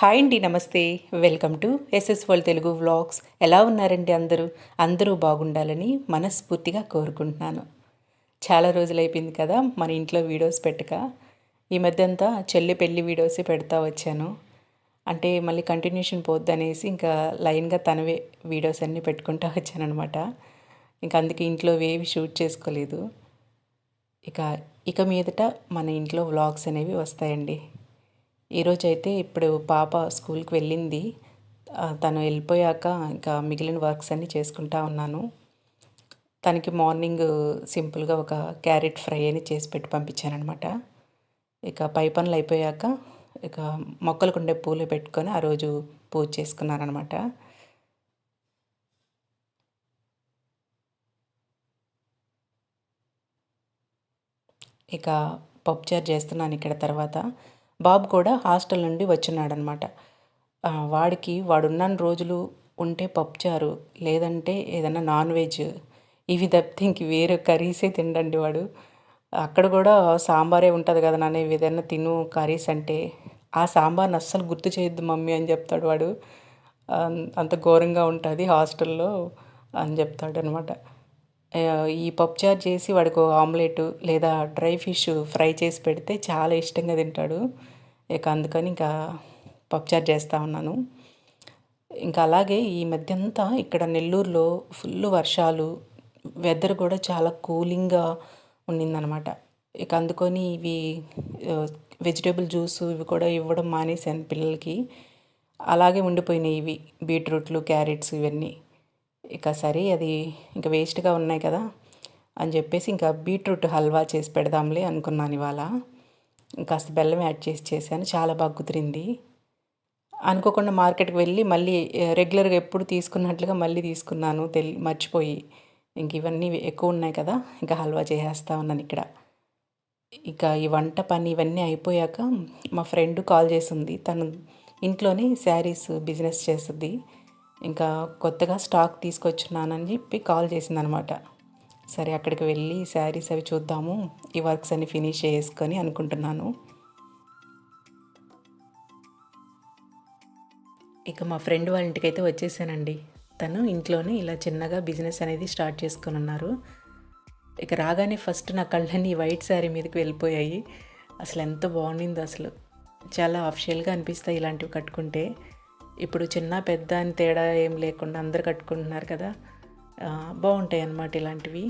Hi అండి నమస్తే. Welcome to SS world Telugu vlogs. ఎలా ఉన్నారండి అందరూ? అందరూ బాగుండాలని మనస్ఫూర్తిగా కోరుకుంటున్నాను. చాలా రోజులు అయిపోయింది కదా మన ఇంట్లో వీడియోస్ పెట్టక. ఈ మధ్య అంతా చెల్లి పెళ్ళి వీడియోసే పెడతా వచ్చాను. అంటే మళ్ళీ కంటిన్యూషన్ పోద్దనేసి ఇంకా లైన్గా తనవే వీడియోస్ అన్నీ పెట్టుకుంటూ వచ్చానమాట ఇంకా అందుకే ఇంట్లో ఏవి షూట్ చేసుకోలేదు. ఇక ఇక మీదట మన ఇంట్లో వ్లాగ్స్ అనేవి వస్తాయండి. ఈరోజు అయితే ఇప్పుడు పాప స్కూల్కి వెళ్ళింది. తను వెళ్ళిపోయాక ఇంకా మిగిలిన వర్క్స్ అన్నీ చేసుకుంటా ఉన్నాను. తనకి మార్నింగ్ సింపుల్గా ఒక క్యారెట్ ఫ్రై అని చేసి పెట్టి పంపించానమాట ఇక పై పనులు అయిపోయాక ఇక మొక్కలకు ఉండే పూలు పెట్టుకొని ఆ రోజు పూజ చేసుకున్నానమాట ఇక పప్పుచారు చేస్తున్నాను ఇక్కడ తర్వాత. బాబు కూడా హాస్టల్ నుండి వచ్చినాడనమాట. వాడికి వాడున్న రోజులు ఉంటే పప్పుచారు లేదంటే ఏదైనా నాన్ వెజ్ ఇవి తప్పితే ఇంక వేరే కర్రీసే తిండండి వాడు. అక్కడ కూడా సాంబారే ఉంటుంది కదా నాన్న ఏదైనా తిను కర్రీస్ అంటే ఆ సాంబార్ని అస్సలు గుర్తు చేయొద్దు మమ్మీ అని చెప్తాడు వాడు. అంత ఘోరంగా ఉంటుంది హాస్టల్లో అని చెప్తాడు అనమాట ఈ పప్పుచారు చేసి వాడికి ఆమ్లెట్ లేదా డ్రై ఫిష్ ఫ్రై చేసి పెడితే చాలా ఇష్టంగా తింటాడు. ఇక అందుకని ఇంకా పప్పుచారు చేస్తూ ఉన్నాను. ఇంకా అలాగే ఈ మధ్య అంతా ఇక్కడ నెల్లూరులో ఫుల్ వర్షాలు వెదర్ కూడా చాలా కూలింగ్గా ఉండిందనమాట ఇక అందుకొని ఇవి వెజిటేబుల్ జ్యూస్ ఇవి కూడా ఇవ్వడం మానేశాను పిల్లలకి. అలాగే ఉండిపోయినాయి ఇవి బీట్రూట్లు క్యారెట్స్ ఇవన్నీ. ఇక సరే అది ఇంకా వేస్ట్గా ఉన్నాయి కదా అని చెప్పేసి ఇంకా బీట్రూట్ హల్వా చేసి పెడదాంలే అనుకున్నాను ఇవాళ. కాస్త బెల్లం యాడ్ చేసి చేశాను. చాలా బాగా కుదిరింది. అనుకోకుండా మార్కెట్కి వెళ్ళి మళ్ళీ రెగ్యులర్గా ఎప్పుడు తీసుకున్నట్లుగా మళ్ళీ తీసుకున్నాను. తెలి మర్చిపోయి. ఇంక ఇవన్నీ ఎక్కువ ఉన్నాయి కదా ఇంకా హల్వా చేసేస్తా ఉన్నాను ఇక్కడ. ఇక ఈ వంట పని ఇవన్నీ అయిపోయాక మా ఫ్రెండ్ కాల్ చేసింది. తను ఇంట్లోనే శారీస్ బిజినెస్ చేస్తుంది. ఇంకా కొత్తగా స్టాక్ తీసుకొచ్చున్నానని చెప్పి కాల్ చేసిందనమాట. సరే అక్కడికి వెళ్ళి శారీస్ అవి చూద్దాము. ఈ వర్క్స్ అన్ని ఫినిష్ చేసుకొని అనుకుంటున్నాను. ఇక మా ఫ్రెండ్ వాళ్ళ ఇంటికి అయితే వచ్చేసానండి. తను ఇంట్లోనే ఇలా చిన్నగా బిజినెస్ అనేది స్టార్ట్ చేసుకొని ఉన్నారు. ఇక రాగానే ఫస్ట్ నా కళ్ళని వైట్ శారీ మీదకి వెళ్ళిపోయాయి. అసలు ఎంత బాగుండిందో అసలు. చాలా అఫిషియల్గా అనిపిస్తాయి ఇలాంటివి కట్టుకుంటే. ఇప్పుడు చిన్న పెద్ద అని తేడా ఏం లేకుండా అందరు కట్టుకుంటున్నారు కదా. బాగుంటాయి అన్నమాట ఇలాంటివి.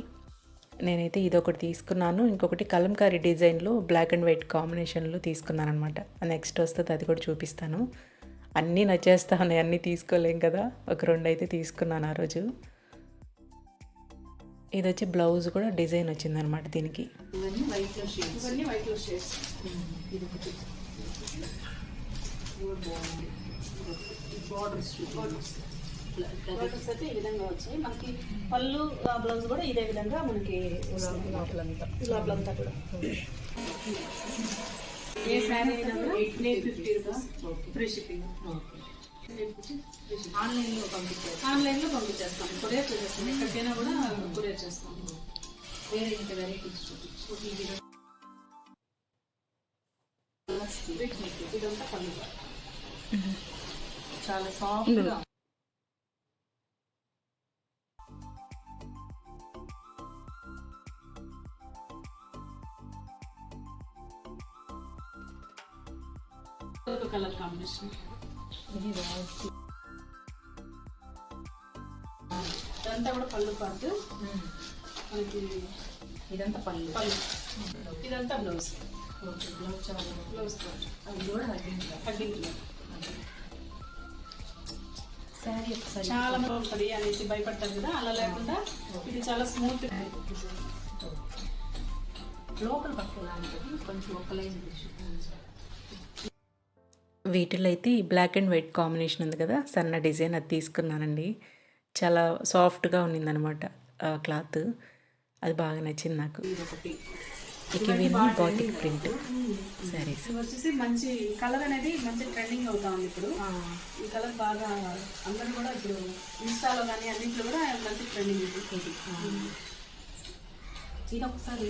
నేనైతే ఇదొకటి తీసుకున్నాను. ఇంకొకటి కలంకారీ డిజైన్లో బ్లాక్ అండ్ వైట్ కాంబినేషన్లో తీసుకున్నాను అనమాట నెక్స్ట్ వస్తుంది అది కూడా చూపిస్తాను. అన్నీ నచ్చేస్తా ఉన్నాయి అన్నీ తీసుకోలేం కదా. ఒక రెండు అయితే తీసుకున్నాను ఆ రోజు. ఇది వచ్చి బ్లౌజ్ కూడా డిజైన్ వచ్చిందనమాట దీనికి. ఇవన్నీ వైట్లో షేడ్స్ ఇవన్నీ వైట్లో షేడ్స్ ఇది ఒకటి. బార్డర్స్ బార్డర్స్ అయితే ఈ విధంగా వచ్చాయి మనకి పళ్ళు బ్లౌజ్ కూడా ఇదే విధంగా మనకి లోపలంతా. లోపలంతా కూడా. ఏ శారీ అయినా కూడా eight fifty rupees. Free shipping ఆన్లైన్లో పంపించేస్తాం. ఆన్లైన్లో పంపించేస్తాం. కొరియర్ చేసేస్తాం. ఎక్కడికైనా కూడా కొరియర్ చేస్తాం. వేరే ఇంకా వెరైటీస్ చూపించు. ఇదంతా పళ్ళు. చాలా సాఫ్ట్గా కలర్ కాంబినేషన్. ఇదంతా కూడా పళ్ళు పాటు. మనకి ఇదంతా పళ్ళు. పళ్ళు. ఇదంతా బ్లౌజ్. బ్లౌజ్ చాలా. బ్లౌజ్ అది కూడా తగ్గించాలి కడ్డింగ్ శారీ ఒకసారి. చాలా బాగుంటుంది అనేసి భయపడతారు కదా అలా లేకుండా ఇది చాలా స్మూత్ లోపల లాంటిది కొంచెం ఒక లైన్ వీటిలో అయితే ఈ బ్లాక్ అండ్ వైట్ కాంబినేషన్ ఉంది కదా సన్న డిజైన్ అది తీసుకున్నానండి. చాలా సాఫ్ట్గా ఉన్నిందనమాట క్లాత్ అది బాగా నచ్చింది నాకు. ఇక ఇవన్నీ బాటిక్ ప్రింట్ ఇది వచ్చేసి మంచి కలర్ అనేది మంచి ట్రెండింగ్ అవుతా ఉంది ఇప్పుడు. ఈ కలర్ బాగా అందరూ కూడా ఇప్పుడు ఇన్స్టాలో కానీ అన్నింటిలో కూడా మంచి ట్రెండింగ్ ఇది ఒకసారి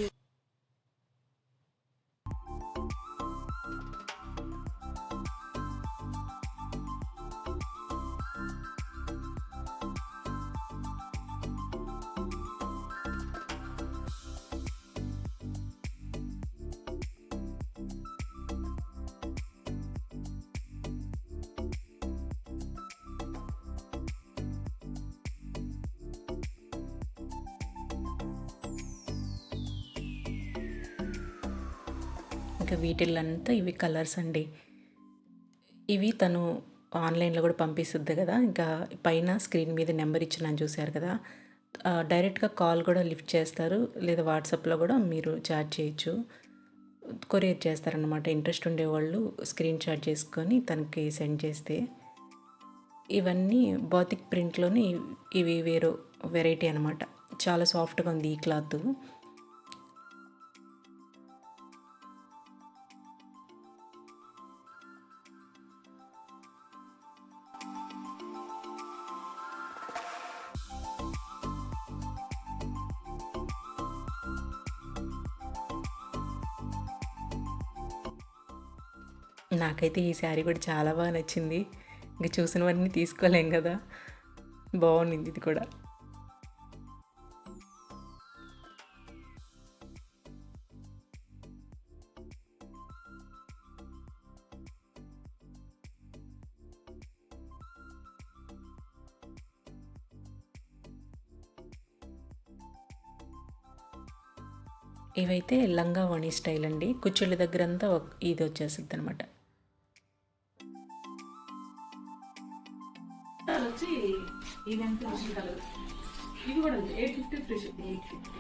ఇంకా వీటిల్లంతా ఇవి కలర్స్ అండి. ఇవి తను ఆన్లైన్లో కూడా పంపిస్తుంది కదా. ఇంకా పైన స్క్రీన్ మీద నెంబర్ ఇచ్చినాను చూశారు కదా. డైరెక్ట్గా కాల్ కూడా లిఫ్ట్ చేస్తారు. లేదా వాట్సాప్లో కూడా మీరు చాట్ చేయొచ్చు. కొరియర్ చేస్తారనమాట ఇంట్రెస్ట్ ఉండేవాళ్ళు స్క్రీన్ షాట్ చేసుకొని తనకి సెండ్ చేస్తే. ఇవన్నీ భౌతిక్ ప్రింట్లోని ఇవి వేరు వెరైటీ అనమాట చాలా సాఫ్ట్గా ఉంది ఈ క్లాత్. నాకైతే ఈ శారీ కూడా చాలా బాగా నచ్చింది. ఇంకా చూసినవన్నీ తీసుకోలేం కదా. బాగుంది ఇది కూడా. ఇవైతే లంగా వణి స్టైల్ అండి. కుచ్చుళ్ళ దగ్గర అంతా ఇది వచ్చేస్తుంది అనమాట కలర్ వచ్చి ఇది ఎంత కలర్. ఇది కూడా అంతే eight fifty free ship eight fifty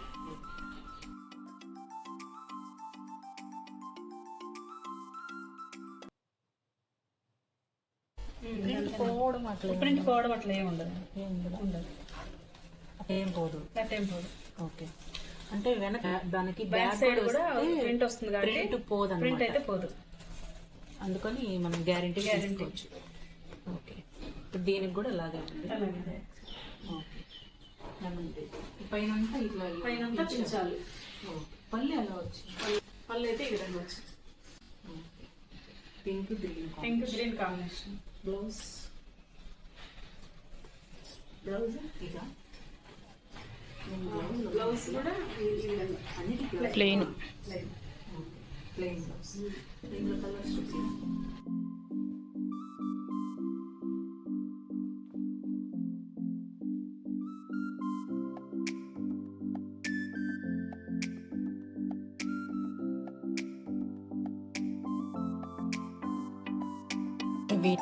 print పోవడం అట్లా ప్రింట్ పోవడం అట్లా ఏమి ఉండదు. ఏం ఉండదు. ఏం పోదు. ఏం పోదు. ఓకే. అంటే వెనక దానికి బ్యాక్ సైడ్ కూడా ప్రింట్ వస్తుంది కాబట్టి ప్రింట్ పోదు ప్రింట్ అయితే పోదు. అందుకని మనం గ్యారంటీ. తీసుకోవచ్చు. ఓకే. దీనికి కూడా అలాగే ఉంది ఓకే. పైన ఇట్లా పైన పించాలి. పల్లె అలా వచ్చింది. పళ్ళు అయితే ఈ విధంగా వచ్చి pink green pink green combination blouse blouse ఇక బ్లౌజ్ కూడా అన్నిటి ప్లెయిన్ ప్లెయిన్ బ్లౌజ్ దీంట్లో కలర్స్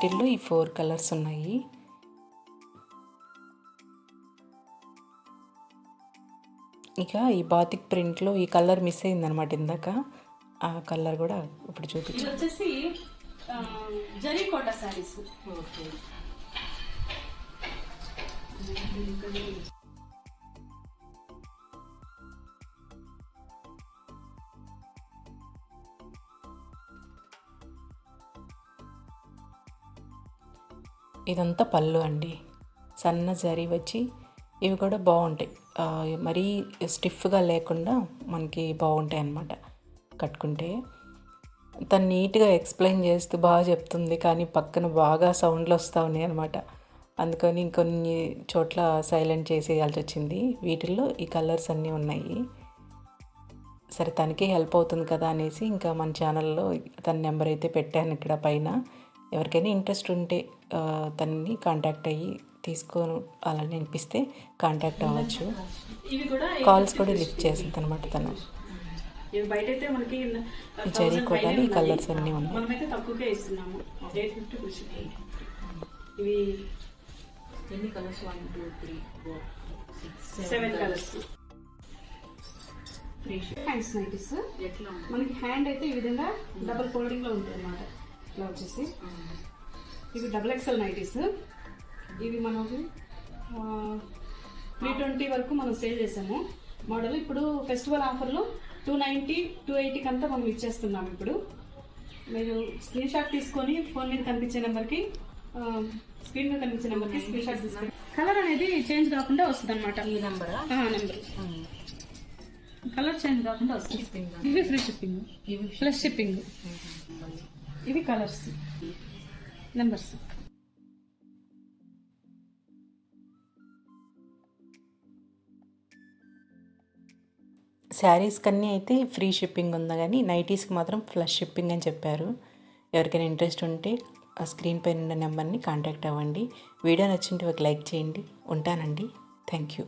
వీటిల్లో ఈ ఫోర్ కలర్స్ ఉన్నాయి. ఇక ఈ బాతిక్ ప్రింట్లో ఈ కలర్ మిస్ అయిందనమాట ఇందాక. ఆ కలర్ కూడా ఇప్పుడు చూపించు. వచ్చేసి జరీ కోట శారీస్. ఓకే. ఇదంతా పళ్ళు అండి. సన్న జరీ వచ్చి ఇవి కూడా బాగుంటాయి. మరీ స్టిఫ్గా లేకుండా మనకి బాగుంటాయి అన్నమాట కట్టుకుంటే. తను నీట్గా ఎక్స్ప్లెయిన్ చేస్తూ బాగా చెప్తుంది కానీ పక్కన బాగా సౌండ్లు వస్తూ ఉన్నాయి అనమాట అందుకని ఇంకొన్ని చోట్ల సైలెంట్ చేసేయాల్సి వచ్చింది. వీటిల్లో ఈ కలర్స్ అన్నీ ఉన్నాయి. సరే తనకే హెల్ప్ అవుతుంది కదా అనేసి ఇంకా మన ఛానల్లో తన నెంబర్ అయితే పెట్టాను ఇక్కడ పైన. ఎవరికైనా ఇంట్రెస్ట్ ఉంటే తనని కాంటాక్ట్ అయ్యి తీసుకొని అలా అనిపిస్తే కాంటాక్ట్ అవ్వచ్చు. కాల్స్ కూడా లిఫ్ట్ చేసింది అనమాట తను. ఇవి బయట అయితే మనకి ఈ జరీ కోటాలు ఈ కలర్స్ అన్నీ ఉన్నాయి. మనమైతే తక్కువకే ఇస్తున్నాము. ఎయిట్ ఫిఫ్టీ కృషి ఇవి ఎన్ని colours one two three four seven colours hands nighties ఎట్లా మనకి హ్యాండ్ అయితే ఈ విధంగా డబుల్ ఫోల్డింగ్లో ఉంటుంది అనమాట ఇట్లా వచ్చేసి. ఇవి డబుల్ ఎక్సెల్ నైటీస్ ఇవి మనకి త్రీ ట్వంటీ వరకు మనం సేల్ చేసాము. మోడల్ ఇప్పుడు ఫెస్టివల్ ఆఫర్లో టూ నైంటీ టూ ఎయిటీకి అంతా మనం ఇచ్చేస్తున్నాం ఇప్పుడు. మీరు స్క్రీన్ షాట్ తీసుకొని ఫోన్ మీద కనిపించే నెంబర్కి స్క్రీన్ మీద కనిపించే నెంబర్కి స్క్రీన్ షాట్ తీసుకొని. కలర్ అనేది చేంజ్ కాకుండా వస్తుంది అనమాట ఈ నెంబరా నెంబర్ కలర్ చేంజ్ కాకుండా వస్తుంది. ఇవి ఫ్రీ షిప్పింగ్ ఇవి ప్లస్ షిప్పింగ్ ఇవి కలర్స్. నెంబర్స్ శారీస్ కన్నీ అయితే ఫ్రీ షిప్పింగ్ ఉందా కానీ నైటీస్కి మాత్రం ఫ్లష్ షిప్పింగ్ అని చెప్పారు. ఎవరికైనా ఇంట్రెస్ట్ ఉంటే ఆ స్క్రీన్ పైన ఉన్న నెంబర్ని కాంటాక్ట్ అవ్వండి. వీడియో నచ్చింటే ఒక లైక్ చేయండి. ఉంటానండి. Thank you